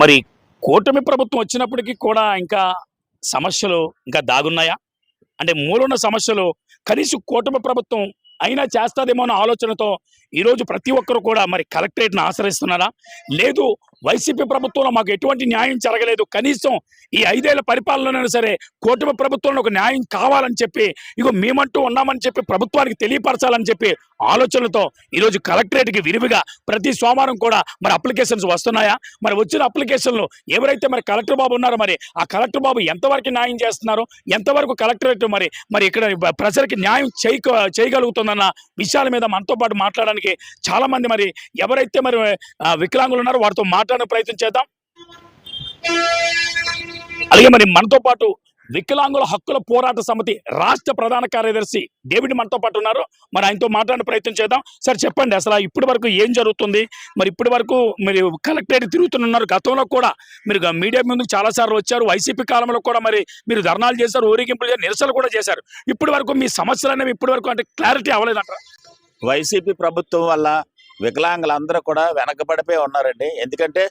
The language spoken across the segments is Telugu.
మరి కూటమి ప్రభుత్వం వచ్చినప్పటికీ కూడా ఇంకా సమస్యలు ఇంకా దాగున్నాయా? అంటే మూలున్న సమస్యలు కనీసం కూటమి ప్రభుత్వం అయినా చేస్తాదేమో అన్న ఆలోచనతో ఈరోజు ప్రతి ఒక్కరు కూడా మరి కలెక్టరేట్ను ఆశ్రయిస్తున్నారా? లేదు వైసీపీ ప్రభుత్వంలో మాకు ఎటువంటి న్యాయం జరగలేదు. కనీసం ఈ ఐదేళ్ళ పరిపాలనైనా సరే కూటమి ప్రభుత్వంలో ఒక న్యాయం కావాలని చెప్పి ఇగో మేమంటూ ఉన్నామని చెప్పి ప్రభుత్వానికి తెలియపరచాలని చెప్పి ఆలోచనలతో ఈరోజు కలెక్టరేట్కి విరివిగా ప్రతి సోమవారం కూడా మరి అప్లికేషన్స్ వస్తున్నాయా? మరి వచ్చిన అప్లికేషన్లు ఎవరైతే మరి కలెక్టర్ బాబు ఉన్నారో మరి ఆ కలెక్టర్ బాబు ఎంతవరకు న్యాయం చేస్తున్నారు? ఎంతవరకు కలెక్టరేట్ మరి మరి ఇక్కడ ప్రజలకి న్యాయం చేయ చేయగలుగుతుందన్న విషయాల మీద మనతో పాటు మాట్లాడడానికి చాలా మంది మరి ఎవరైతే మరి వికలాంగులు ఉన్నారో వారితో మాట్లాడే ప్రయత్నం చేద్దాం. అలాగే మరి మనతో పాటు వికలాంగుల హక్కుల పోరాట సమితి రాష్ట్ర ప్రధాన కార్యదర్శి డేవిడ్ మనతో పాటు ఉన్నారు. మరి ఆయనతో మాట్లాడే ప్రయత్నం చేద్దాం. సార్ చెప్పండి అసలు ఇప్పటి వరకు ఏం జరుగుతుంది? మరి ఇప్పటి వరకు మీరు కలెక్టరేట్ తిరుగుతున్నారు గతంలో కూడా మీరు మీడియా ముందు చాలా సార్లు వచ్చారు. వైసీపీ కాలంలో కూడా మరి మీరు ధర్నాలు చేశారు ఊరేగింపులు చేశారు నిరసనలు కూడా చేశారు. ఇప్పటి వరకు మీ సమస్యలు అనేవి ఇప్పటి వరకు అంటే క్లారిటీ అవ్వలేదంట వైసీపీ ప్రభుత్వం వల్ల వికలాంగులందరూ కూడా వెనకబడిపోయి ఉన్నారండి. ఎందుకంటే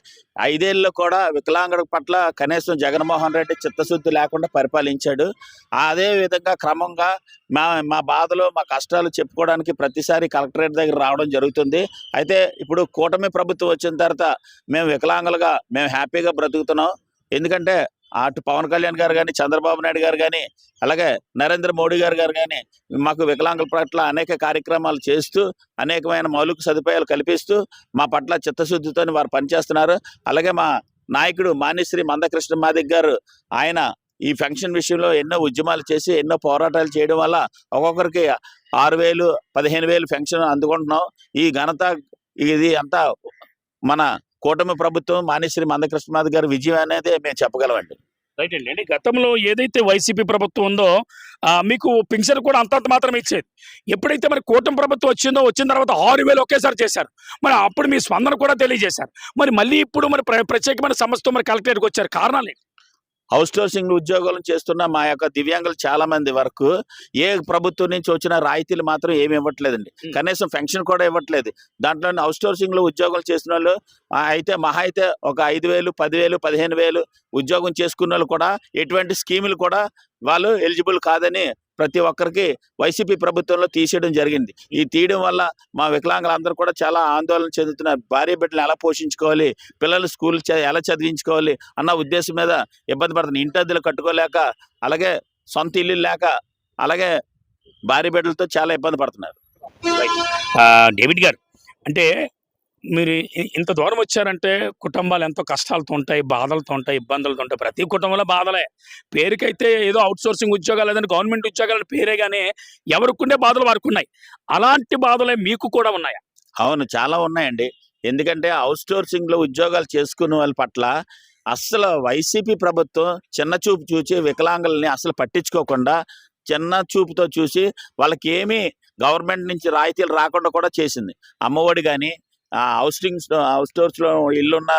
ఐదేళ్ళు కూడా వికలాంగుల పట్ల కనీసం జగన్మోహన్ రెడ్డి చిత్తశుద్ధి లేకుండా పరిపాలించాడు. అదే విధంగా క్రమంగా మా మా బాధలు మా కష్టాలు చెప్పుకోవడానికి ప్రతిసారి కలెక్టరేట్ దగ్గర రావడం జరుగుతుంది. అయితే ఇప్పుడు కూటమి ప్రభుత్వం వచ్చిన తర్వాత మేము వికలాంగులుగా మేము హ్యాపీగా బ్రతుకుతున్నాం. ఎందుకంటే అటు పవన్ కళ్యాణ్ గారు కానీ చంద్రబాబు నాయుడు గారు కానీ అలాగే నరేంద్ర మోడీ గారు గారు కానీ మాకు వికలాంగుల పట్ల అనేక కార్యక్రమాలు చేస్తూ అనేకమైన మౌలిక సదుపాయాలు కల్పిస్తూ మా పట్ల చిత్తశుద్ధితో వారు పనిచేస్తున్నారు. అలాగే మా నాయకుడు మానిశ్రీ మందకృష్ణ మాదిక్ గారు ఆయన ఈ ఫంక్షన్ విషయంలో ఎన్నో ఉద్యమాలు చేసి ఎన్నో పోరాటాలు చేయడం వల్ల ఒక్కొక్కరికి ఆరు వేలు పదిహేను వేలు ఫంక్షన్ అందుకుంటున్నాం. ఈ ఘనత ఇది అంతా మన కూటమి ప్రభుత్వం మానిశ్రీ మందకృష్ణ గారి విజయం అనేది మేము చెప్పగలమండి. రైట్ అండి. అంటే గతంలో ఏదైతే వైసీపీ ప్రభుత్వం ఉందో మీకు పింఛన్ కూడా అంతంత మాత్రం ఇచ్చేది. ఎప్పుడైతే మరి కూటమి ప్రభుత్వం వచ్చిందో వచ్చిన తర్వాత ఆరు వేలు ఒకేసారి చేశారు. మరి అప్పుడు మీ స్పందన కూడా తెలియజేశారు. మరి మళ్ళీ ఇప్పుడు మరి ప్ర- ప్రత్యేకమైన సమస్యతో మరి కలెక్టరేట్కి వచ్చారు. కారణాలు ఏంటి? హౌస్ సోర్సింగ్ ఉద్యోగాలు చేస్తున్న మా యొక్క దివ్యాంగులు చాలా మంది వరకు ఏ ప్రభుత్వం నుంచి వచ్చిన రాయితీలు మాత్రం ఏమి ఇవ్వట్లేదండి. కనీసం పెన్షన్ కూడా ఇవ్వట్లేదు దాంట్లో లో ఉద్యోగాలు చేసిన వాళ్ళు అయితే మహా అయితే ఒక ఐదు వేలు పదివేలు పదిహేను వేలు ఉద్యోగం చేసుకున్న వాళ్ళు కూడా ఎటువంటి స్కీములు కూడా వాళ్ళు ఎలిజిబుల్ కాదని ప్రతి ఒక్కరికి వైసీపీ ప్రభుత్వంలో తీసేయడం జరిగింది. ఈ తీయడం వల్ల మా వికలాంగులందరూ కూడా చాలా ఆందోళన చెందుతున్నారు. భార్య బిడ్డలు ఎలా పోషించుకోవాలి? పిల్లలు స్కూల్ చ- ఎలా చదివించుకోవాలి? అన్న ఉద్దేశం మీద ఇబ్బంది పడుతుంది ఇంటి కట్టుకోలేక అలాగే సొంత ఇల్లు లేక అలాగే భార్య బిడ్డలతో చాలా ఇబ్బంది పడుతున్నారు. డేవిడ్ గారు అంటే మీరు ఇంత దూరం వచ్చారంటే కుటుంబాలు ఎంతో కష్టాలతో ఉంటాయి బాధలతో ఉంటాయి ఇబ్బందులతో ఉంటాయి. ప్రతి కుటుంబంలో బాధలే. పేరుకైతే ఏదో అవుట్ సోర్సింగ్ ఉద్యోగాలు లేదంటే గవర్నమెంట్ ఉద్యోగాలు పేరే కానీ ఎవరికుండే బాధలు వారికి ఉన్నాయి అలాంటి బాధలే మీకు కూడా ఉన్నాయా? అవును చాలా ఉన్నాయండి. ఎందుకంటే అవుట్సోర్సింగ్లో ఉద్యోగాలు చేసుకునే వాళ్ళ పట్ల అస్సలు వైసీపీ ప్రభుత్వం చిన్న చూపు చూసి వికలాంగుల్ని అసలు పట్టించుకోకుండా చిన్న చూపుతో చూసి వాళ్ళకి ఏమీ గవర్నమెంట్ నుంచి రాయితీలు రాకుండా కూడా చేసింది. అమ్మఒడి కానీ హౌసింగ్ హౌస్ స్టోర్స్లో ఇల్లున్న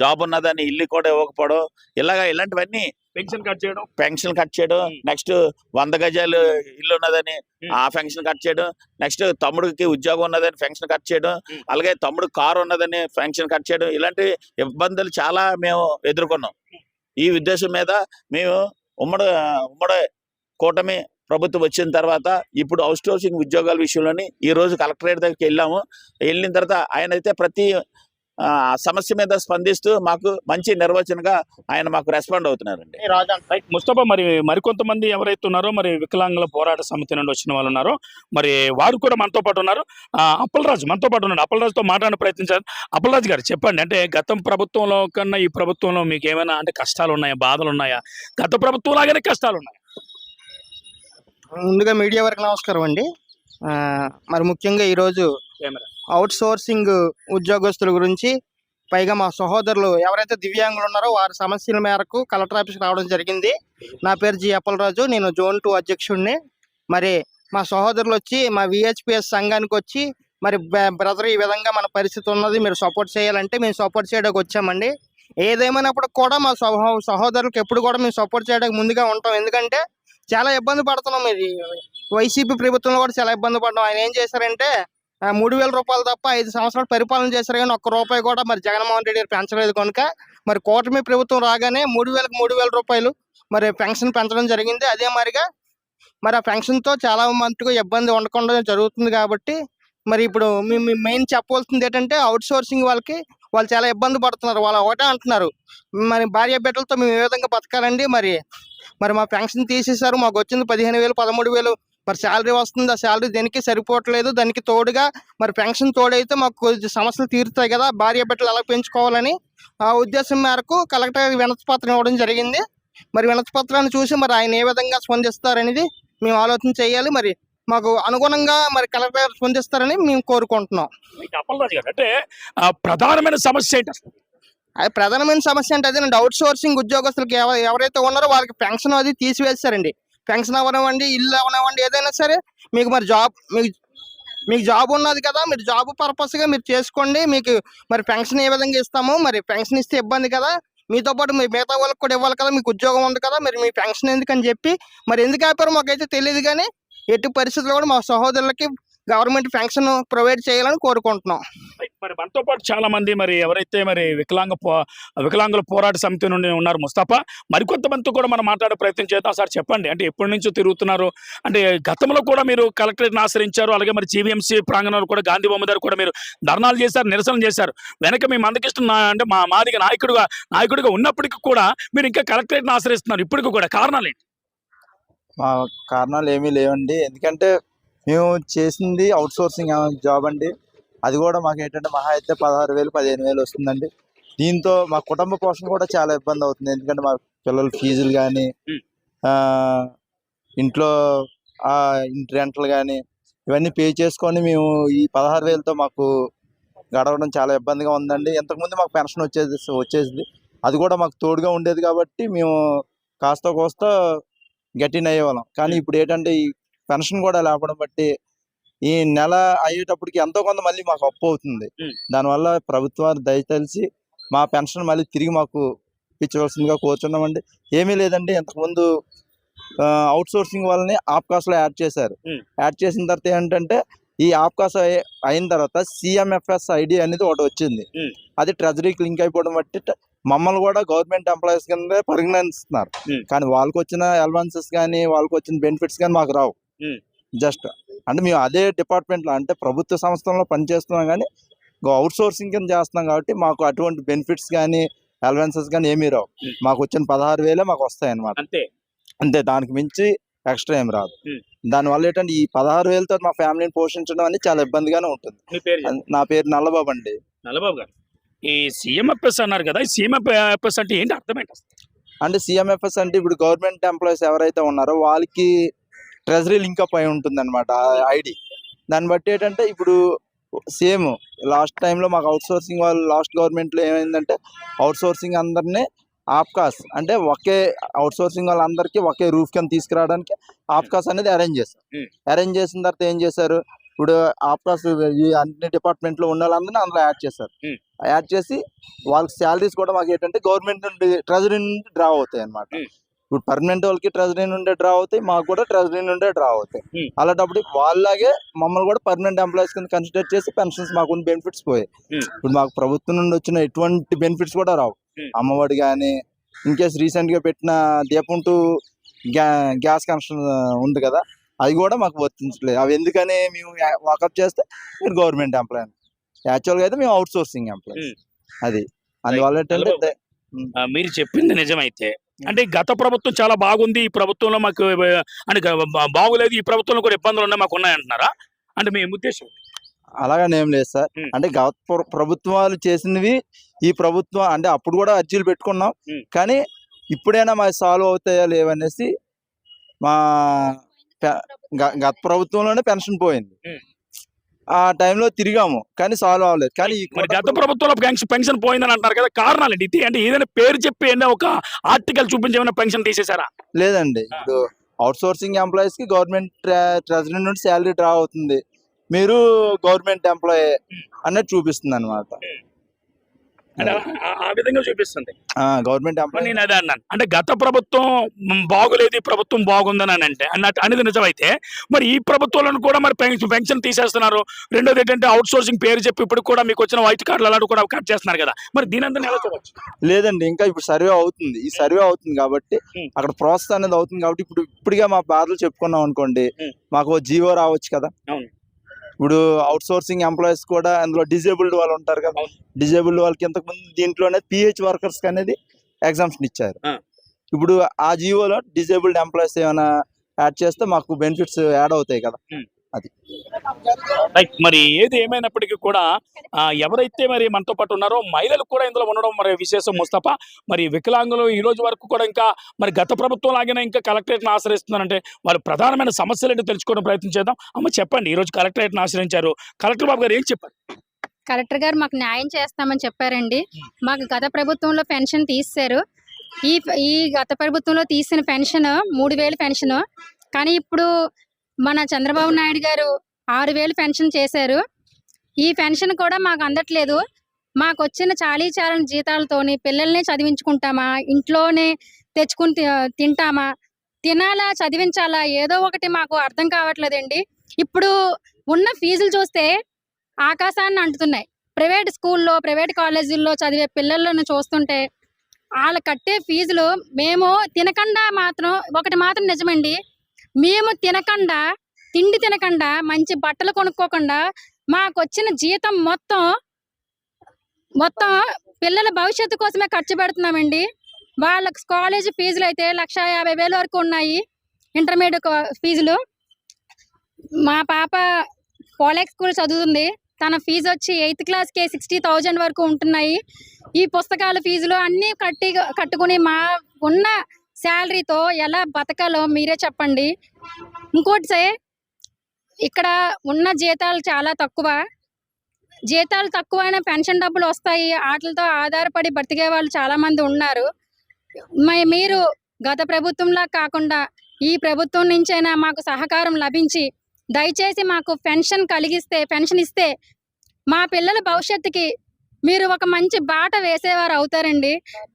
జాబ్ ఉన్నదని ఇల్లు కూడా ఇవ్వకపోవడం ఇలాగా ఇలాంటివన్నీ పెన్షన్ కట్ చేయడం పెన్షన్ కట్ చేయడం Hmm. నెక్స్ట్ వంద గజాలు ఇల్లు ఉన్నదని Hmm. ఆ పెన్షన్ కట్ చేయడం నెక్స్ట్ తమ్ముడికి ఉద్యోగం ఉన్నదని పెన్షన్ కట్ చేయడం Hmm. అలాగే తమ్ముడు కారు ఉన్నదని పెన్షన్ కట్ చేయడం ఇలాంటి ఇబ్బందులు చాలా మేము ఎదుర్కొన్నాం ఈ ఉద్దేశం మీద మేము ఉమ్మడి ఉమ్మడి కూటమి ప్రభుత్వం వచ్చిన తర్వాత ఇప్పుడు అవుట్ సోర్సింగ్ ఉద్యోగాల విషయంలోని ఈ రోజు కలెక్టరేట్ దగ్గరికి వెళ్ళాము. వెళ్ళిన తర్వాత ఆయన అయితే ప్రతి సమస్య మీద స్పందిస్తూ మాకు మంచి నిర్వచనగా ఆయన మాకు రెస్పాండ్ అవుతున్నారండి. రైట్ ముస్తఫా మరి మరికొంతమంది ఎవరైతే ఉన్నారో మరి వికలాంగుల పోరాట సమితి నుండి వచ్చిన వాళ్ళు ఉన్నారో మరి వారు కూడా మనతో పాటు ఉన్నారు. అప్పలరాజు మనతో పాటు ఉన్నారు అప్పలరాజుతో మాట్లాడే ప్రయత్నించారు అప్పలరాజు గారు చెప్పండి అంటే గతం ప్రభుత్వంలో కన్నా ఈ ప్రభుత్వంలో మీకు ఏమైనా అంటే కష్టాలు ఉన్నాయా బాధలు ఉన్నాయా? గత ప్రభుత్వం లాగానే కష్టాలు ఉన్నాయి. ముందుగా మీడియా వరకు నమస్కారం అండి. మరి ముఖ్యంగా ఈరోజు. అవుట్ సోర్సింగ్ ఉద్యోగస్తుల గురించి పైగా మా సహోదరులు ఎవరైతే దివ్యాంగులు ఉన్నారో వారి సమస్యల మేరకు కలెక్టర్ ఆఫీస్కి రావడం జరిగింది. నా పేరు జి అప్పలరాజు నేను జోన్ టూ అధ్యక్షుడిని. మరి మా సహోదరులు వచ్చి మా విహెచ్పిఎస్ సంఘానికి వచ్చి మరి బ్రదర్ ఈ విధంగా మన పరిస్థితి ఉన్నది మీరు సపోర్ట్ చేయాలంటే మేము సపోర్ట్ చేయడానికి వచ్చామండి. ఏదేమైనప్పుడు కూడా మా సహో సహోదరులకు ఎప్పుడు కూడా మేము సపోర్ట్ చేయడానికి ముందుగా ఉంటాం. ఎందుకంటే చాలా ఇబ్బంది పడుతున్నాం ఇది. వైసీపీ ప్రభుత్వంలో కూడా చాలా ఇబ్బంది పడ్డాం. ఆయన ఏం చేశారంటే ఆ, మూడు వేల రూపాయలు తప్ప ఐదు సంవత్సరాలు పరిపాలన చేశారు కానీ ఒక్క రూపాయి కూడా మరి జగన్మోహన్ రెడ్డి గారు పెంచలేదు కనుక మరి కూటమి ప్రభుత్వం రాగానే మూడు వేలకు మూడు వేల రూపాయలు మరి పెన్షన్ పెంచడం జరిగింది. అదే మరిగా మరి ఆ పెన్షన్తో చాలా మటుకు ఇబ్బంది ఉండకుండా జరుగుతుంది కాబట్టి మరి ఇప్పుడు మేము మెయిన్ చెప్పవలసింది ఏంటంటే అవుట్ సోర్సింగ్ వాళ్ళకి వాళ్ళు చాలా ఇబ్బంది పడుతున్నారు. వాళ్ళు ఒకటే అంటున్నారు. మరి భార్య బిడ్డలతో మేము ఏ విధంగా బతకాలండి? మరి మరి మా పెన్షన్ తీసేశారు మాకు వచ్చింది పదిహేను వేలు పదమూడు వేలు. మరి శాలరీ వస్తుంది ఆ శాలరీ దేనికి సరిపోవట్లేదు దానికి తోడుగా మరి పెన్షన్ తోడైతే మాకు కొద్ది సమస్యలు తీరుతాయి కదా భార్య బిడ్డలు ఎలా పెంచుకోవాలని ఆ ఉద్దేశం మేరకు కలెక్టర్ వినతి పత్రం ఇవ్వడం జరిగింది. మరి వినతి పత్రాన్ని చూసి మరి ఆయన ఏ విధంగా స్పందిస్తారనేది మేము ఆలోచన చేయాలి. మరి మాకు అనుగుణంగా మరి కలెక్టర్ స్పందిస్తారని మేము కోరుకుంటున్నాం. అంటే ప్రధానమైన సమస్య ఏంటి అది ప్రధానమైన సమస్య అంటే అదేనండి అవుట్ సోర్సింగ్ ఉద్యోగస్తులకి ఎవరైతే ఉన్నారో వాళ్ళకి పెన్షన్ అది తీసివేస్తారండి. పెన్షన్ అవ్వనివ్వండి ఇల్లు అవనివ్వండి ఏదైనా సరే మీకు మరి జాబ్ మీకు మీకు జాబ్ ఉన్నది కదా మీరు జాబ్ పర్పస్గా మీరు చేసుకోండి మీకు మరి పెన్షన్ ఏ విధంగా ఇస్తాము మరి పెన్షన్ ఇస్తే ఇబ్బంది కదా మీతో పాటు మీ మిగతా వాళ్ళకి కూడా ఇవ్వాలి కదా మీకు ఉద్యోగం ఉంది కదా మరి మీ పెన్షన్ ఎందుకని చెప్పి మరి ఎందుకు ఆపారు మాకైతే తెలియదు కానీ ఎట్టి పరిస్థితుల్లో కూడా మా సహోదరులకి గవర్నమెంట్ పెన్షన్ ప్రొవైడ్ చేయాలని కోరుకుంటున్నాం. మరి మనతో పాటు చాలా మంది మరి ఎవరైతే మరి వికలాంగ పో- వికలాంగుల పోరాట సమితి నుండి ఉన్నారు ముస్తాఫా మరికొంతమందితో కూడా మనం మాట్లాడే ప్రయత్నం చేద్దాం. సార్ చెప్పండి. అంటే ఎప్పటి నుంచో తిరుగుతున్నారు? అంటే గతంలో కూడా మీరు కలెక్టరేట్ని ఆశ్రయించారు. అలాగే మరి జీవీఎంసీ ప్రాంగణంలో కూడా గాంధీ బొమ్మ దగ్గర కూడా మీరు ధర్నాలు చేశారు నిరసనలు చేశారు. వెనక మీ మందకిష్టం నా- అంటే మా మాదిగ నాయకుడుగా నాయకుడిగా ఉన్నప్పటికీ కూడా మీరు ఇంకా కలెక్టరేట్ని ఆశ్రయిస్తున్నారు. ఇప్పటికి కూడా కారణాలు ఏంటి? మా కారణాలు ఏమీ లేవండి. ఎందుకంటే మేము చేసింది అవుట్ సోర్సింగ్ జాబ్ అండి. అది కూడా మాకు ఏంటంటే మహా అయితే పదహారు వేలు పదిహేను వేలు వస్తుందండి. దీంతో మా కుటుంబ పోషణ కూడా చాలా ఇబ్బంది అవుతుంది. ఎందుకంటే మా పిల్లల ఫీజులు కానీ. ఇంట్లో ఆ ఇంటి రెంట్లు కానీ ఇవన్నీ పే చేసుకొని మేము ఈ పదహారు వేలతో మాకు గడవడం చాలా ఇబ్బందిగా ఉందండి. ఇంతకుముందు మాకు పెన్షన్ వచ్చేది వచ్చేది అది కూడా మాకు తోడుగా ఉండేది కాబట్టి మేము కాస్త కోస్త గట్టిన అయ్యేవాళ్ళం కానీ ఇప్పుడు ఏంటంటే ఈ పెన్షన్ కూడా లేపడం బట్టి ఈ నెల అయ్యేటప్పటికి ఎంతో కొంత మళ్ళీ మాకు అప్పు అవుతుంది. దానివల్ల ప్రభుత్వాలు దయతలిసి మా పెన్షన్ మళ్ళీ తిరిగి మాకు ఇచ్చవలసిందిగా కోరుచున్నామండి ఏమీ లేదండి ఇంతకుముందు అవుట్ సోర్సింగ్ వాళ్ళని ఆప్కాస్లో యాడ్ చేశారు. యాడ్ చేసిన తర్వాత ఏంటంటే ఈ ఆప్కాస్ అయి- అయిన తర్వాత సిఎంఎఫ్ఎస్ ఐడి అనేది ఒకటి వచ్చింది. అది ట్రెజరీకి లింక్ అయిపోవడం బట్టి మమ్మల్ని కూడా గవర్నమెంట్ ఎంప్లాయీస్ కింద పరిగణిస్తున్నారు. కానీ వాళ్ళకి వచ్చిన అలవన్సెస్ కానీ వాళ్ళకి వచ్చిన బెనిఫిట్స్ కానీ మాకు రావు. జస్ట్ అంటే మేము అదే డిపార్ట్మెంట్లో అంటే ప్రభుత్వ సంస్థల్లో పనిచేస్తున్నాం కానీ అవుట్ సోర్సింగ్ కింద చేస్తున్నాం కాబట్టి మాకు అటువంటి బెనిఫిట్స్ కానీ అలవెన్సెస్ కానీ ఏమీ రావు. మాకు వచ్చిన పదహారు వేలే మాకు వస్తాయి అన్నమాట అంతే అంతే దానికి మించి ఎక్స్ట్రా ఏం రాదు. దానివల్ల ఏంటంటే ఈ పదహారు వేలతో మా ఫ్యామిలీని పోషించడం అనేది చాలా ఇబ్బందిగానే ఉంటుంది. నా పేరు నల్లబాబు అండి నల్లబాబు గారు ఈ సీఎంఎఫ్ఎస్ అన్నారు కదా ఈ సీఎంఎఫ్ఎస్ అంటే ఏంటి అర్థం ఏంటి? అంటే సిఎంఎఫ్ఎస్ అంటే ఇప్పుడు గవర్నమెంట్ ఎంప్లాయీస్ ఎవరైతే ఉన్నారో వాళ్ళకి ట్రెజరీ లింకప్ అయి ఉంటుంది అనమాట ఐడి దాన్ని బట్టి ఏంటంటే ఇప్పుడు సేమ్ లాస్ట్ టైంలో మాకు అవుట్ సోర్సింగ్ వాళ్ళు లాస్ట్ గవర్నమెంట్లో ఏమైందంటే అవుట్ సోర్సింగ్ అందరినీ ఆప్కాస్ అంటే ఒకే అవుట్ సోర్సింగ్ వాళ్ళందరికీ ఒకే రూఫ్ కింద తీసుకురావడానికి ఆప్కాస్ అనేది అరేంజ్ చేశారు Hmm. అరేంజ్ చేసిన తర్వాత ఏం చేశారు ఇప్పుడు ఆప్కాస్ ఈ అన్ని డిపార్ట్మెంట్లో ఉన్న వాళ్ళందరినీ అందులో యాడ్ చేశారు Hmm. యాడ్ చేసి వాళ్ళకి శాలరీస్ కూడా మాకు ఏంటంటే గవర్నమెంట్ నుండి ట్రెజరీ నుండి డ్రా అవుతాయి అనమాట. ఇప్పుడు పర్మనెంట్ వాళ్ళకి ట్రెజరీ నుండే డ్రా అవుతాయి మాకు కూడా ట్రెజరీ నుండే డ్రా అవుతాయి Hmm. అలాంటప్పుడు వాళ్ళలాగే మమ్మల్ని కూడా పర్మనెంట్ ఎంప్లాయీస్ కింద కన్సిడర్ చేసి పెన్షన్స్ మాకు బెనిఫిట్స్ పోయాయి Hmm. ఇప్పుడు మాకు ప్రభుత్వం నుండి వచ్చిన ఎటువంటి బెనిఫిట్స్ కూడా రావు Hmm. అమ్మఒడి కానీ ఇన్కేస్ రీసెంట్గా పెట్టిన దీపం టు గ్యాస్ కనెక్షన్ ఉంది కదా అది కూడా మాకు వర్తించలేదు అవి ఎందుకని మేము వాకప్ చేస్తే మీరు గవర్నమెంట్ ఎంప్లాయ్ యాక్చువల్గా అయితే మేము అవుట్ సోర్సింగ్ ఎంప్లాయ్. అది అందువల్ల ఏంటంటే మీరు చెప్పింది నిజమైతే అంటే గత ప్రభుత్వం చాలా బాగుంది ఈ ప్రభుత్వంలో మాకు అంటే బాగులేదు ఈ ప్రభుత్వంలో కూడా ఇబ్బందులు ఉన్నాయి మాకు ఉన్నాయంటున్నారా అంటే మీ ఉద్దేశం అలాగని ఏం లేదు సార్ Hmm. అంటే గత ప్ర- ప్రభుత్వాలు చేసినవి ఈ ప్రభుత్వం అంటే అప్పుడు కూడా అర్జీలు పెట్టుకున్నాం Hmm. కానీ ఇప్పుడైనా మా సాల్వ్ అవుతాయా లేవనేసి మా గత ప్రభుత్వంలోనే పెన్షన్ పోయింది Hmm. ఆ టైంలో తిరిగాము కానీ సాల్వ్ అవ్వలేదు. కానీ మరి గత ప్రభుత్వంలో పెన్షన్ పోయిందని అంటారు కదా కారణాలు ఏంటి? ఇది అంటే ఏదైనా పేరు చెప్పి ఒక ఆర్టికల్ చూపించి ఏమైనా పెన్షన్ తీసేశారా? లేదండి. ఇప్పుడు అవుట్ సోర్సింగ్ ఎంప్లాయీస్కి గవర్నమెంట్ ట్రెజరీ నుండి శాలరీ డ్రా అవుతుంది. మీరు గవర్నమెంట్ ఎంప్లాయీ అన్నది చూపిస్తుంది అనమాట ఆ- విధంగా చూపిస్తుంది. గవర్నమెంట్ నేను అదే అన్నాను. అంటే గత ప్రభుత్వం బాగులేదు ఈ ప్రభుత్వం బాగుందని అని అంటే అన్నట్టు అనేది నిజమైతే మరి ఈ ప్రభుత్వంలో కూడా మరి పెన్షన్ తీసేస్తున్నారు. రెండోది ఏంటంటే అవుట్ సోర్సింగ్ పేరు చెప్పి ఇప్పుడు కూడా మీకు వచ్చిన వైట్ కార్డులు అలాంటివి కూడా కట్ చేస్తున్నారు కదా. మరి దీని అంతా ఎలా చూడవచ్చు లేదండి ఇంకా ఇప్పుడు సర్వే అవుతుంది. ఈ సర్వే అవుతుంది కాబట్టి. అక్కడ ప్రాసెస్ అనేది అవుతుంది కాబట్టి ఇప్పుడు ఇప్పుడుగా మా బాధలు చెప్పుకున్నాం అనుకోండి. మాకు జీవో రావచ్చు కదా. అవును. ఇప్పుడు అవుట్ సోర్సింగ్ ఎంప్లాయీస్ కూడా అందులో డిజేబుల్డ్ వాళ్ళు ఉంటారు కదా. డిజేబుల్డ్ వాళ్ళకి ఇంతకు ముందు దీంట్లోనే పిహెచ్ వర్కర్స్ అనేది ఎగ్జామ్షన్ ఇచ్చారు. ఇప్పుడు ఆ జీవోలో డిజేబుల్డ్ ఎంప్లాయీస్ ఏమైనా యాడ్ చేస్తే మాకు బెనిఫిట్స్ యాడ్ అవుతాయి కదా రైట్ మరి ఏది ఏమైనప్పటికీ కూడా ఎవరైతే మరి మనతో పాటు ఉన్నారో మహిళలు కూడా ఇందులో ఉండడం మరి విశేషం ముస్తఫా. మరి వికలాంగులు ఈ రోజు వరకు కూడా ఇంకా మరి గత ప్రభుత్వం లాగానే ఇంకా కలెక్టరేట్ని ఆశ్రయిస్తున్నారంటే వాళ్ళు ప్రధానమైన సమస్యలు ఏంటో తెలుసుకోవడం ప్రయత్నం చేద్దాం. అమ్మ చెప్పండి ఈ రోజు కలెక్టరేట్ని ఆశ్రయించారు. కలెక్టర్ బాబు గారు ఏం చెప్పారు? కలెక్టర్ గారు మాకు న్యాయం చేస్తామని చెప్పారండి. మాకు గత ప్రభుత్వంలో పెన్షన్ తీశారు ఈ ఈ గత ప్రభుత్వంలో తీసిన పెన్షన్ మూడు వేలు పెన్షన్. కానీ ఇప్పుడు మన చంద్రబాబు నాయుడు గారు ఆరు వేలు పెన్షన్ చేశారు. ఈ పెన్షన్ కూడా మాకు అందట్లేదు. మాకు వచ్చిన చాలీ చాలని జీతాలతోని పిల్లల్ని చదివించుకుంటామా? ఇంట్లోనే తెచ్చుకుని తి- తింటామా? తినాలా? చదివించాలా? ఏదో ఒకటి మాకు అర్థం కావట్లేదండి. ఇప్పుడు ఉన్న ఫీజులు చూస్తే ఆకాశాన్ని అంటుతున్నాయి. ప్రైవేట్ స్కూల్లో ప్రైవేట్ కాలేజీల్లో చదివే పిల్లలను చూస్తుంటే వాళ్ళు కట్టే ఫీజులు మేము తినకుండా మాత్రం ఒకటి మాత్రం నిజమండి. మేము తినకుండా తిండి తినకుండా మంచి బట్టలు కొనుక్కోకుండా మాకు వచ్చిన జీతం మొత్తం మొత్తం పిల్లల భవిష్యత్తు కోసమే ఖర్చు పెడుతున్నామండి. వాళ్ళకి కాలేజ్ ఫీజులు అయితే లక్ష యాభై వేల వరకు ఉన్నాయి ఇంటర్మీడియట్ ఫీజులు. మా పాప పోలెక్ స్కూల్ చదువుతుంది తన ఫీజు వచ్చి ఎయిత్ క్లాస్కి సిక్స్టీ థౌజండ్ వరకు ఉంటున్నాయి. ఈ పుస్తకాల ఫీజులు అన్నీ కట్టి కట్టుకుని మా ఉన్న శాలరీతో ఎలా బతకాలో మీరే చెప్పండి. ఇంకోటి సే ఇక్కడ ఉన్న జీతాలు చాలా తక్కువ. జీతాలు తక్కువైనా పెన్షన్ డబ్బులు వస్తాయి. వాటితో ఆధారపడి బ్రతికే వాళ్ళు చాలా మంది ఉన్నారు మీరు గత ప్రభుత్వంలా కాకుండా ఈ ప్రభుత్వం నుంచైనా మాకు సహకారం లభించి దయచేసి మాకు పెన్షన్ కలిగిస్తే పెన్షన్ ఇస్తే మా పిల్లల భవిష్యత్తుకి మీరు ఒక మంచి బాట వేసేవారు అవుతారండి.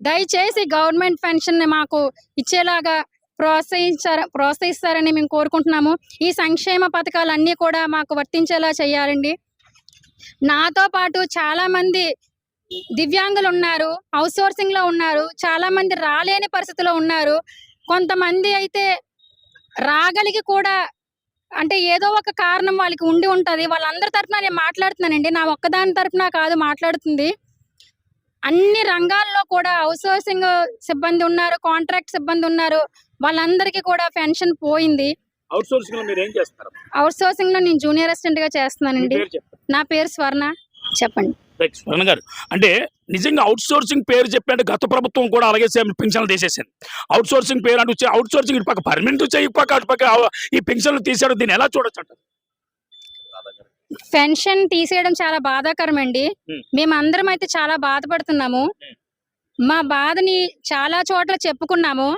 దయచేసి గవర్నమెంట్ పెన్షన్ మాకు ఇచ్చేలాగా ప్రోత్సహించార ప్రోత్సహిస్తారని మేము కోరుకుంటున్నాము. ఈ సంక్షేమ పథకాలన్నీ కూడా మాకు వర్తించేలా చేయాలండి. నాతో పాటు చాలా మంది దివ్యాంగులు ఉన్నారు హౌస్ సోర్సింగ్లో ఉన్నారు చాలా మంది రాలేని పరిస్థితిలో ఉన్నారు. కొంతమంది అయితే రాగలిగి కూడా అంటే ఏదో ఒక కారణం వాళ్ళకి ఉండి ఉంటది. వాళ్ళందరి తరపున నేను మాట్లాడుతున్నానండి. నా ఒక్కదాని తరపున కాదు మాట్లాడుతుంది. అన్ని రంగాల్లో కూడా అవుట్ సోర్సింగ్ సిబ్బంది ఉన్నారు కాంట్రాక్ట్ సిబ్బంది ఉన్నారు. వాళ్ళందరికీ కూడా పెన్షన్ పోయింది. అవుట్ సోర్సింగ్లో మీరు ఏం చేస్తారు? అవుట్ సోర్సింగ్లో నేను జూనియర్ అసిస్టెంట్గా చేస్తున్నానండి. నా పేరు స్వర్ణ. చెప్పండి. రైట్ స్వర్ణ గారు. అంటే నిజంగా అవుట్ సోర్సింగ్ పేరు చెప్పంటే గత ప్రభుత్వం కూడా అలాగే సేమ్ పెన్షన్లు తీసేసింది. అవుట్ సోర్సింగ్ పేరు అంటే అవుట్ సోర్సింగ్ ఇటు పక్క పర్మనెంట్ వచ్చాయి ఇటు పక్క అటు పక్క ఆ- ఈ పెన్షన్లు తీసాడు దీన్ని ఎలా చూడొచ్చు అంటారు? పెన్షన్ తీసేయడం చాలా బాధాకరం అండి. మేమందరం అయితే చాలా బాధపడుతున్నాము. మా బాధని చాలా చోట్ల చెప్పుకున్నాము.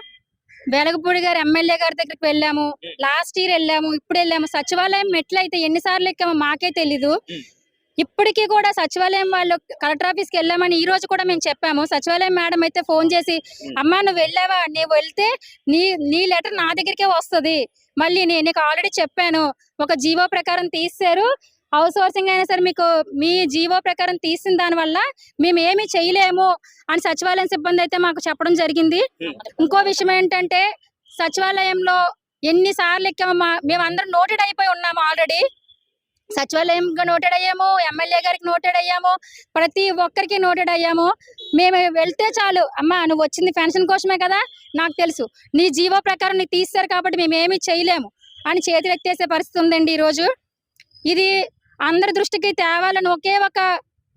వెలగపూడి గారు ఎమ్మెల్యే గారి దగ్గరికి వెళ్ళాము. లాస్ట్ ఇయర్ వెళ్ళాము ఇప్పుడు వెళ్ళాము. సచివాలయం మెట్లు అయితే ఎన్నిసార్లు ఎక్కామో మాకే తెలీదు. ఇప్పటికీ కూడా సచివాలయం వాళ్ళు కలెక్టర్ ఆఫీస్కి వెళ్ళామని ఈ రోజు కూడా మేము చెప్పాము. సచివాలయం మేడం అయితే ఫోన్ చేసి. అమ్మా నువ్వు వెళ్ళావా? నువ్వు వెళ్తే నీ నీ లెటర్ నా దగ్గరికే వస్తది. మళ్ళీ నేను నీకు ఆల్రెడీ చెప్పాను. ఒక జీవో ప్రకారం తీశారు హౌస్ సోర్సింగ్ అయినా సరే మీకు మీ జీవో ప్రకారం తీసిన దాని వల్ల మేము ఏమీ చేయలేము అని సచివాలయం సిబ్బంది అయితే మాకు చెప్పడం జరిగింది. ఇంకో విషయం ఏంటంటే సచివాలయంలో ఎన్నిసార్లు ఎక్కామో మేమందరం నోటెడ్ అయిపోయి ఉన్నాము ఆల్రెడీ. సచివాలయం నోటెడ్ అయ్యాము ఎమ్మెల్యే గారికి నోటెడ్ అయ్యాము ప్రతి ఒక్కరికి నోటెడ్ అయ్యాము. మేము వెళ్తే చాలు. అమ్మా నువ్వు వచ్చింది పెన్షన్ కోసమే కదా? నాకు తెలుసు. నీ జీవో ప్రకారం నీ తీస్తారు కాబట్టి మేము చేయలేము అని చేతులెత్తేసే పరిస్థితి ఉందండి ఈరోజు. ఇది అందరి దృష్టికి తేవాలని ఒకే ఒక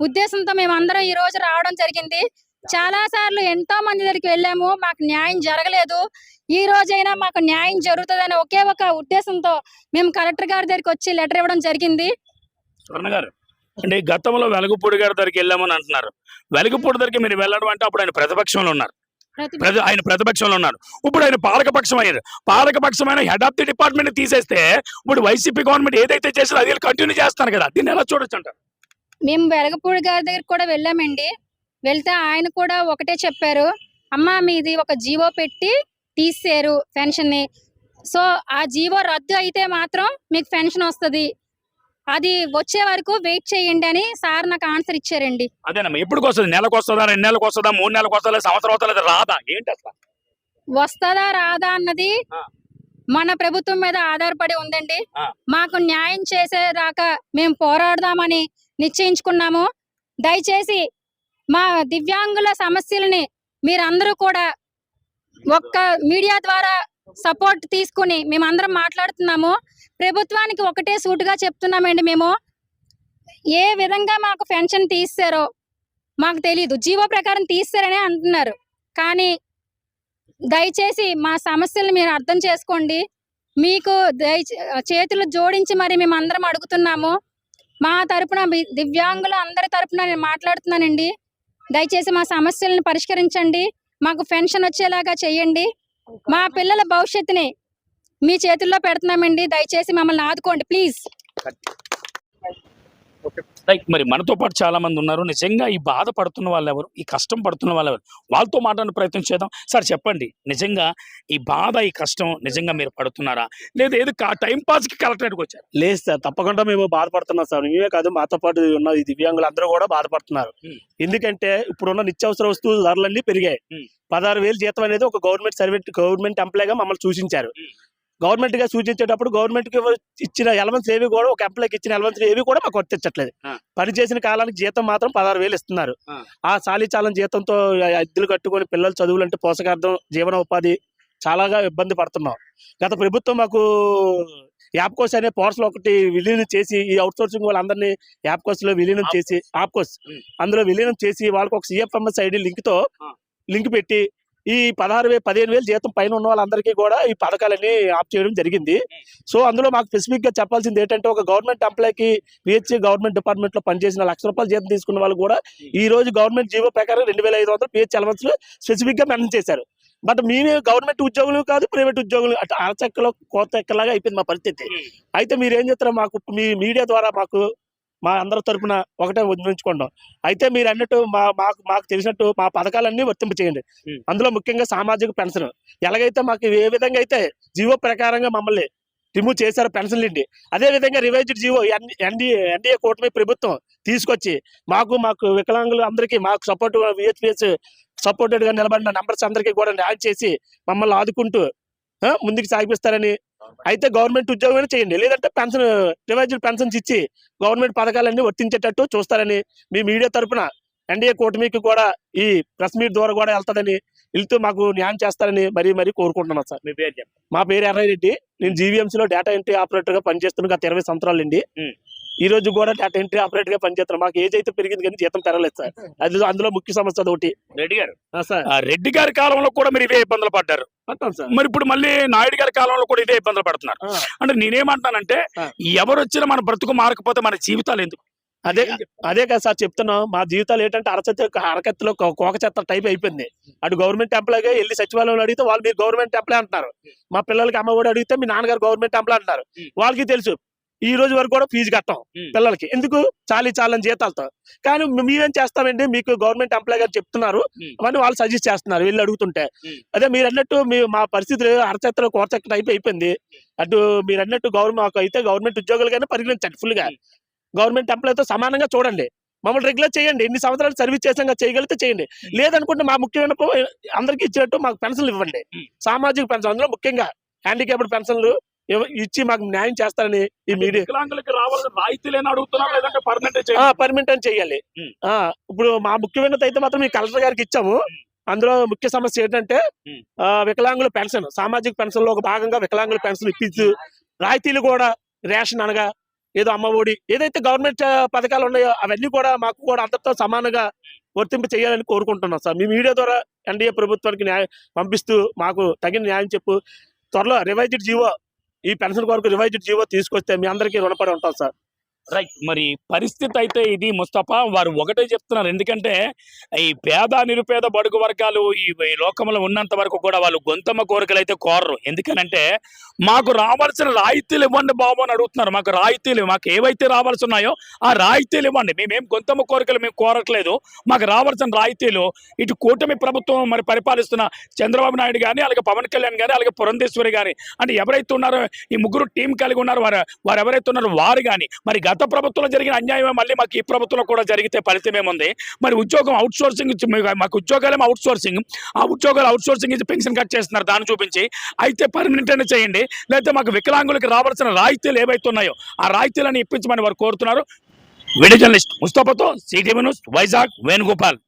ఉద్దేశంతో మేము అందరం ఈ రోజు రావడం జరిగింది. చాలా సార్లు ఎంతో మంది దగ్గరికి వెళ్ళాము. మాకు న్యాయం జరగలేదు. ఈ రోజైనా మాకు న్యాయం జరుగుతుందని ఒకే ఒక ఉద్దేశంతో మేము కలెక్టర్ గారి దగ్గరికి వచ్చి లెటర్ ఇవ్వడం జరిగింది. గారు అంటే గతంలో వెలగపూడి గారి దగ్గరికి వెళ్ళామని అంటున్నారు. వెలగపూడి దగ్గరికి మీరు వెళ్ళడం అంటే అప్పుడు ఆయన ప్రతిపక్షంలో ఉన్నారు. ఆయన ప్రతిపక్షంలో ఉన్నారు. ఇప్పుడు ఆయన పాలకపక్షం అయ్యారు. పాలకపక్షమైన హెడ్ ఆఫ్ ది డిపార్ట్మెంట్ తీసేస్తే ఇప్పుడు వైసీపీ గవర్నమెంట్ ఏదైతే చేసిందో అది కంటిన్యూ చేస్తాను కదా. దీన్ని ఎలా చూడొచ్చు అంటారు? మేము వెలగపూడి గారి దగ్గరికి కూడా వెళ్ళామండి. వెళ్తే ఆయన కూడా ఒకటే చెప్పారు అమ్మ మీది ఒక జీవో పెట్టి తీసేరు పెన్షన్ని. సో ఆ జీవో రద్దు అయితే మాత్రం మీకు పెన్షన్ వస్తుంది. అది వచ్చే వరకు వెయిట్ చేయండి అని సార్ నాకు ఆన్సర్ ఇచ్చారండి. అదేనమ్మా ఎప్పటికి వస్తుంది? నెలకు వస్తుందా? రెండు నెలలకు వస్తుందా? మూడు నెలలకు వస్తుందా? సంవత్సరం లేదా రాదా? ఏంటి అసలు? వస్తుందా రాదా అన్నది. మన ప్రభుత్వం మీద ఆధారపడి ఉందండి. మాకు న్యాయం చేసేదాకా మేము పోరాడదామని నిశ్చయించుకున్నాము. దయచేసి మా దివ్యాంగుల సమస్యలని మీరందరూ కూడా ఒక్క మీడియా ద్వారా సపోర్ట్ తీసుకుని మేమందరం మాట్లాడుతున్నాము. ప్రభుత్వానికి ఒకటే సూటుగా చెప్తున్నామండి మేము. ఏ విధంగా మాకు పెన్షన్ తీస్తారో మాకు తెలియదు జీవో ప్రకారం తీస్తారనే అంటున్నారు. కానీ దయచేసి మా సమస్యలు మీరు అర్థం చేసుకోండి. మీకు దయ చేతులు జోడించి మరి మేము అందరం అడుగుతున్నాము. మా తరపున వి- దివ్యాంగుల అందరి తరపున నేను మాట్లాడుతున్నానండి. దయచేసి మా సమస్యలను పరిష్కరించండి. మాకు పెన్షన్ వచ్చేలాగా చేయండి. మా పిల్లల భవిష్యత్తుని మీ చేతుల్లో పెడుతున్నామండి. దయచేసి మమ్మల్ని ఆదుకోండి. ప్లీజ్. లైక్ మరి మనతో పాటు చాలా మంది ఉన్నారు. నిజంగా ఈ బాధ పడుతున్న వాళ్ళు ఎవరు ఈ కష్టం పడుతున్న వాళ్ళు ఎవరు వాళ్ళతో మాట్లాడే ప్రయత్నం చేద్దాం. సార్ చెప్పండి. నిజంగా ఈ బాధ ఈ కష్టం నిజంగా మీరు పడుతున్నారా? లేదా ఏదో టైం పాస్కి కలెక్టరేట్కి వచ్చారు. లేదు సార్ తప్పకుండా మేము బాధపడుతున్నాం సార్. మేమే కాదు మాతో పాటు ఉన్న దివ్యాంగులు అందరూ కూడా బాధపడుతున్నారు. Hmm. ఎందుకంటే ఇప్పుడున్న నిత్యావసర వస్తువుల ధరలన్నీ పెరిగాయి. Hmm. పదహారు వేలు జీతం అనేది ఒక గవర్నమెంట్ సర్వెంట్ గవర్నమెంట్ ఎంప్లాయ్గా మమ్మల్ని సూచించారు. గవర్నమెంట్గా సూచించేటప్పుడు గవర్నమెంట్కి ఇచ్చిన ఎలవెన్స్ ఏవి కూడా ఒక ఎంప్లాయ్కి ఇచ్చిన ఎలవెన్స్ ఏవి కూడా మాకు వర్తించట్లేదు. పని చేసిన కాలానికి జీతం మాత్రం పదహారు వేలు ఇస్తున్నారు. ఆ చాలీచాలం జీతంతో అద్దెలు కట్టుకొని పిల్లల చదువులంటే పోషకార్థం జీవన ఉపాధి చాలాగా ఇబ్బంది పడుతున్నాం గత ప్రభుత్వం మాకు యాప్కోస్ అనే పోర్సల్ ఒకటి విలీనం చేసి ఈ అవుట్ సోర్సింగ్ వాళ్ళందరినీ యాప్కోస్లో విలీనం చేసి Hmm. అందులో విలీనం చేసి వాళ్ళకి ఒక సిఎఫ్ఎంఎస్ ఐడి లింక్తో Ah. లింక్ పెట్టి ఈ పదహారు వేలు పదిహేను వేలు జీతం పైన ఉన్న వాళ్ళందరికీ కూడా ఈ పథకాలన్నీ ఆఫ్ చేయడం జరిగింది. సో అందులో మాకు స్పెసిఫిక్గా చెప్పాల్సింది ఏంటంటే ఒక గవర్నమెంట్ ఎంప్లాయ్కి పిహెచ్సి గవర్నమెంట్ డిపార్ట్మెంట్లో పనిచేసిన లక్ష రూపాయలు జీతం తీసుకున్న వాళ్ళు కూడా ఈ రోజు గవర్నమెంట్ జీవో ప్రకారం రెండు వేల ఐదు వందలు పిహెచ్ అలవన్స్ స్పెసిఫిక్గా మెన్షన్ చేశారు. బట్ మేమే గవర్నమెంట్ ఉద్యోగులు కాదు ప్రైవేట్ ఉద్యోగులు అటు అరచక్కలో కోత ఎక్కలాగా అయిపోయింది మా పరిస్థితి. అయితే మీరు ఏం చేస్తారో మాకు మీ మీడియా ద్వారా మాకు మా అందరి తరపున ఒకటే వినిపించుకుంటాం అయితే మీరు అన్నట్టు మా మాకు మాకు తెలిసినట్టు మా పథకాలన్నీ వర్తింప చేయండి. అందులో ముఖ్యంగా సామాజిక పెన్షన్. ఎలాగైతే మాకు ఏ విధంగా అయితే జీవో ప్రకారంగా మమ్మల్ని రిమూవ్ చేశారు పెన్షన్లు ఇండి అదే విధంగా రివైజ్డ్ జీవో ఎన్డీఏ ఎన్డీఏ కూటమి ప్రభుత్వం తీసుకొచ్చి మాకు మాకు వికలాంగులు అందరికీ మాకు సపోర్ట్ విహెచ్పిఎస్ సపోర్టెడ్గా నిలబడిన నంబర్స్ అందరికీ కూడా న్యాయం చేసి మమ్మల్ని ఆదుకుంటూ ముందుకు సాగిపిస్తారని అయితే గవర్నమెంట్ ఉద్యోగం చేయండి. లేదంటే పెన్షన్ రివైజ్డ్ పెన్షన్స్ ఇచ్చి గవర్నమెంట్ పథకాలన్నీ వర్తించేటట్టు చూస్తారని మీ మీడియా తరపున ఎన్డీఏ కూటమికి కూడా ఈ ప్రెస్ మీట్ ద్వారా కూడా వెళ్తాదని వెళ్తూ మాకు న్యాయం చేస్తారని మరీ మరీ కోరుకుంటున్నాను సార్. మీ పేరు మా పేరు ఎర్రయ్య రెడ్డి నేను జీవీఎంసీ లో డేటా ఎంట్రీ ఆపరేటర్గా పనిచేస్తున్న గత ఇరవై సంవత్సరాలు అండి. ఈ రోజు కూడా డేటా ఎంట్రీ ఆపరేటర్గా పనిచేస్తున్నాను మాకు ఏజ్ అయితే పెరిగింది కానీ జీతం పెరగలేదు సార్. అది అందులో ముఖ్య సమస్య అదొకటి రెడ్డి గారు ఆ, సార్. ఆ, రెడ్డి గారి కాలంలో కూడా మీరు ఇదే ఇబ్బందులు పడ్డారు. మరి ఇప్పుడు మళ్ళీ నాయుడు గారి కాలంలో కూడా ఇదే ఇబ్బందులు పడుతున్నారు. అంటే నేనేమంటానంటే. ఎవరు వచ్చినా మన బ్రతుకు మారకపోతే మన జీవితాలు ఎందుకు? అదే అదే కదా సార్ చెప్తున్నాం. మా జీవితాలు ఏంటంటే అరచెత్త అరకెత్తలో కోక చెత్త టైప్ అయిపోయింది. అటు గవర్నమెంట్ ఎంప్లాయ్గా వెళ్ళి సచివాలయంలో అడిగితే వాళ్ళు మీరు గవర్నమెంట్ ఎంప్లాయ్ అంటున్నారు. మా పిల్లలకి అమ్మ కూడా అడిగితే మీ నాన్నగారు గవర్నమెంట్ ఎంప్లాయ్ అంటున్నారు. వాళ్ళకి తెలుసు. ఈ రోజు వరకు కూడా ఫీజు కట్టాం. పిల్లలకి. ఎందుకు? చాలీ చాలని జీతాలతో. కానీ మేమేం చేస్తామండి? మీకు గవర్నమెంట్ ఎంప్లాయ్ గారు చెప్తున్నారు. అవన్నీ వాళ్ళు సజెస్ట్ చేస్తున్నారు వెళ్ళి అడుగుతుంటే. అదే మీరు అన్నట్టు మీ మా పరిస్థితులు అరచెత్తలో కోరచెత్త టైప్ అయిపోయింది. అటు మీరు అన్నట్టు గవర్నమెంట్ అయితే గవర్నమెంట్ ఉద్యోగులుగానే పరిగణించండి ఫుల్గా. గవర్నమెంట్ ఎంప్లాయ్తో సమానంగా చూడండి. మమ్మల్ని రెగ్యులర్ చేయండి. ఎన్ని సంవత్సరాలు సర్వీస్ చేసాక చేయగలిగితే చేయండి. లేదనుకుంటే మా ముఖ్యమైన అందరికీ ఇచ్చినట్టు మాకు పెన్షన్లు ఇవ్వండి. సామాజిక పెన్షన్ అందులో ముఖ్యంగా హ్యాండిక్యాప్డ్ పెన్షన్లు ఇచ్చి మాకు న్యాయం చేస్తారని ఈ మీడియా వికలాంగులకి రావాల్సిన రాయితీలేని అడుగుతున్నారు లేదంటే పర్మనెంట్ పర్మిట్ అని చెయ్యాలి. Hmm. ఆ, ఇప్పుడు మా ముఖ్యమైనది అయితే మాత్రం ఈ కలెక్టర్ గారికి ఇచ్చాము. అందులో ముఖ్య సమస్య ఏంటంటే వికలాంగుల పెన్షన్ సామాజిక పెన్షన్లో ఒక భాగంగా వికలాంగుల పెన్షన్ ఇప్పించు రాయితీలు కూడా రేషన్ అనగా ఏదో అమ్మ ఒడి ఏదైతే గవర్నమెంట్ పథకాలు ఉన్నాయో అవన్నీ కూడా మాకు కూడా అందరితో సమానంగా వర్తింపు చేయాలని కోరుకుంటున్నాం సార్. మీ మీడియా ద్వారా ఎన్డీఏ ప్రభుత్వానికి న్యాయం పంపిస్తూ మాకు తగిన న్యాయం చెప్పు. త్వరలో రివైజ్డ్ జీవో ఈ పెన్షన్ కొరకు రివైజ్డ్ జీవో తీసుకొస్తే మీ అందరికీ రుణపడి ఉంటాం సార్. రైట్ మరి పరిస్థితి అయితే ఇది ముస్తఫా. వారు ఒకటే చెప్తున్నారు. ఎందుకంటే ఈ పేద నిరుపేద బడుగు వర్గాలు ఈ లోకంలో ఉన్నంత వరకు కూడా వాళ్ళు గొంతమ్మ కోరికలు అయితే కోరరు. ఎందుకనంటే మాకు రావాల్సిన రాయితీలు ఇవ్వండి బాబు అని అడుగుతున్నారు. మాకు రాయితీలు మాకు ఏవైతే రావాల్సి ఉన్నాయో ఆ రాయితీలు ఇవ్వండి. మేమేం గొంతమ కోరికలు మేము కోరట్లేదు. మాకు రావాల్సిన రాయితీలు ఇటు కూటమి ప్రభుత్వం మరి పరిపాలిస్తున్న చంద్రబాబు నాయుడు కానీ అలాగే పవన్ కళ్యాణ్ కానీ అలాగే పురంధేశ్వరి కానీ అంటే ఎవరైతే ఉన్నారో ఈ ముగ్గురు టీం కలిగి ఉన్నారో వారు వారు ఎవరైతే ఉన్నారో వారు కానీ మరి గత ప్రభుత్వంలో జరిగిన అన్యాయమే మళ్ళీ మాకు ఈ ప్రభుత్వంలో కూడా జరిగితే ఫలితం ఏముంది మరి ఉద్యోగం అవుట్ సోర్సింగ్ మాకు ఉద్యోగాలేమో అవుట్ సోర్సింగ్ ఆ ఉద్యోగాలు అవుట్ సోర్సింగ్ ఇచ్చి పెన్షన్ కట్ చేస్తున్నారు దాన్ని చూపించి. అయితే పర్మనెంట్ అయినా చేయండి. లేకపోతే మాకు వికలాంగులకు రావాల్సిన రాయితీలు ఏవైతే ఉన్నాయో ఆ రాయితీలను ఇప్పించమని వారు కోరుతున్నారు. వీడియో జర్నలిస్ట్ ముస్తఫాతో సిటీవీ న్యూస్ వైజాగ్ వేణుగోపాల్.